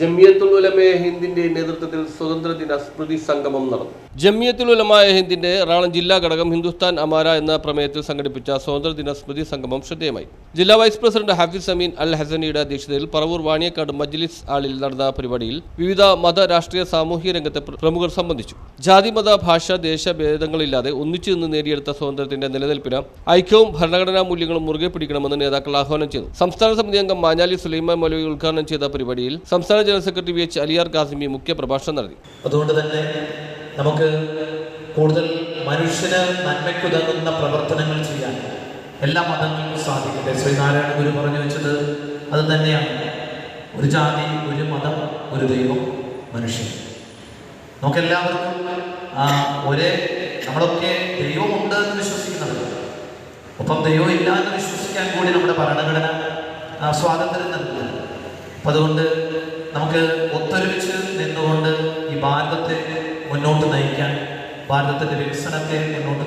Jamiyathul Ulamaye ഹിന്ദിന്റെ നേതൃത്വത്തിൽ സ്വതന്ത്ര ദിന സ്മൃതി സംഗമം നടന്നു. ജമിയത്തുൽ ഉലമായ ഹിന്ദിന്റെ എറണാകുളം ജില്ലാ ഘടകം ഹിന്ദുസ്ഥാൻ അമാര എന്ന പ്രമേയത്തിൽ സംഘടിപ്പിച്ച സ്വതന്ത്ര ദിന സ്മൃതി സംഗമം ശ്രദ്ധേയമായി. ജില്ലാ വൈസ് പ്രസിഡന്റ് ഹഫീസ് അമീൻ അൽ ഹസനിയുടെ അധ്യക്ഷതയിൽ പറവൂർ വാണിയക്കാട് മജ്ലിസ് ആളിൽ നടന്ന പരിപാടിയിൽ വിവിധ മത രാഷ്ട്രീയ സാമൂഹിക രംഗത്തെ പ്രമുഖർ സംബന്ധിച്ചു. ജാതി മത ഭാഷ ദേശ ഭേദങ്ങളില്ലാതെ ഒന്നിച്ചു നിന്ന് നേടിയെടുത്ത സ്വാതന്ത്ര്യത്തിന്റെ നിലനിൽപ്പിന് ഐക്യവും ഭരണഘടനാ മൂല്യങ്ങളും മുറുകെ പിടിക്കണമെന്ന് നേതാക്കൾ ആഹ്വാനം ചെയ്തു. സംസ്ഥാന സമിതി അംഗം മാഞ്ഞാലി സുലൈമാൻ മൊലവി ഉദ്ഘാടനം ചെയ്ത പരിപാടിയിൽ സംസ്ഥാന general secretary V H Aliyar Kasimi മുഖ്യ പ്രഭാഷണം നടത്തി. അതുകൊണ്ട് തന്നെ നമുക്ക് കൂടുതൽ മനുഷ്യന് നന്മയ്ക്കുതകുന്ന പ്രവർത്തനങ്ങൾ ചെയ്യാൻ എല്ലാ മതങ്ങൾക്കും സാധിക്കട്ടെ. ശ്രീനാരായണ ഗുരു പറഞ്ഞു വെച്ചത് അത് തന്നെയാണ്. ഒരു ജാതി ഒരു മതം ഒരു ദൈവം മനുഷ്യൻ. നമുക്കെല്ലാവർക്കും ഒരേ നമ്മളൊക്കെ ദൈവമുണ്ട് എന്ന് വിശ്വസിക്കുന്നത് ഒപ്പം ദൈവം ഇല്ല എന്ന് വിശ്വസിക്കാൻ കൂടി നമ്മുടെ ഭരണഘടന സ്വാതന്ത്ര്യം നൽകുന്നു അതുകൊണ്ട് നമുക്ക് ഒത്തൊരുമിച്ച് നിന്നുകൊണ്ട് ഈ ഭാരതത്തെ മുന്നോട്ട് നയിക്കാൻ ഭാരതത്തിന്റെ വികസനത്തെ മുന്നോട്ട്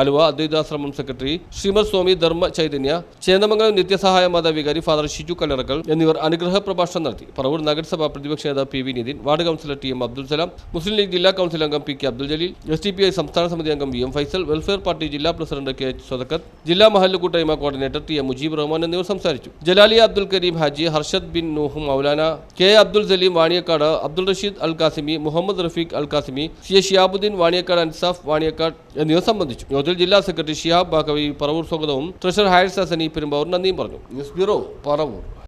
ആലുവ അദ്വൈതാശ്രമം സെക്രട്ടറി ശ്രീമത് സ്വാമി ധർമ്മ ചൈതന്യ ചേന്ദമംഗലം നിത്യസഹായ മാതാ വികാരി ഫാദർ ഷിജു കല്ലറക്കൽ എന്നിവർ അനുഗ്രഹ പ്രഭാഷണം നടത്തി. പറവൂർ നഗരസഭ പ്രതിപക്ഷ നേതാവ് P V Nithin ward councillor T M Abdul Salam Muslim League ജില്ലാ കൗൺസിൽ അംഗം P K Abdul Jaleel S D P I സംസ്ഥാന സമിതി അംഗം V M Faisal Welfare Party ജില്ലാ പ്രസിഡന്റ് കെ എച്ച് സ്വതക്കത്ത് ജില്ലാ മഹല്ല് കൂട്ടായ്മ coordinator T M Mujeeb Rahman എന്നിവർ സംസാരിച്ചു. Jalaliya Abdul Kareem Haji Harshad bin Nooh Maulana K Abdul Saleem Vaniyakkad Abdul Rasheed Al Kasimi Muhammad Rafeeq Al Kasimi C A Shiyabuddeen Vaniyakkad Ansaf Vaniyakkad എന്നിവർ സംബന്ധിച്ചു. യോഗത്തിൽ ജില്ലാ secretary Shihab Baqavi Paravur സ്വാഗതവും treasure higher സാസനി Perumbavoor നന്ദിയും പറഞ്ഞു. News bureau Paravur.